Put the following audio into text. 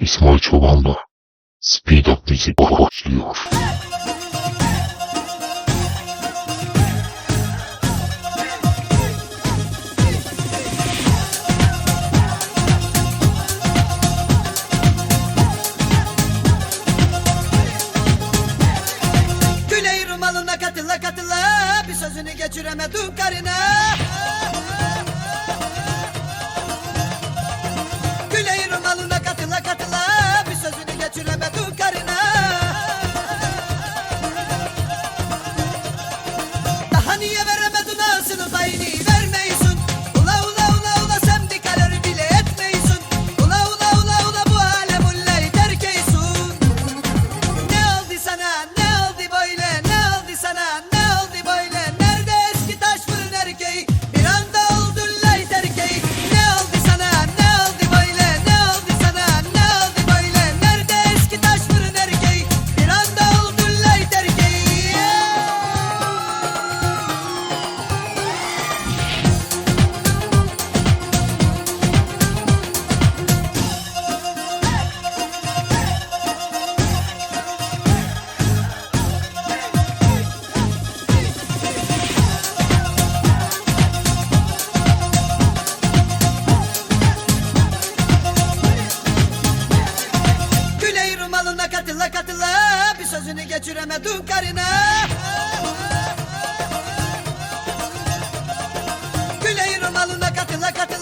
İsmail Çoban'la Speed Up Müzik başlıyor. Güney Rumalı'na katıla katıla Bir sözünü geçiremedim karına Katıla katıla bir sözünü geçiremedim karına. Güleyir malına katıla katıla.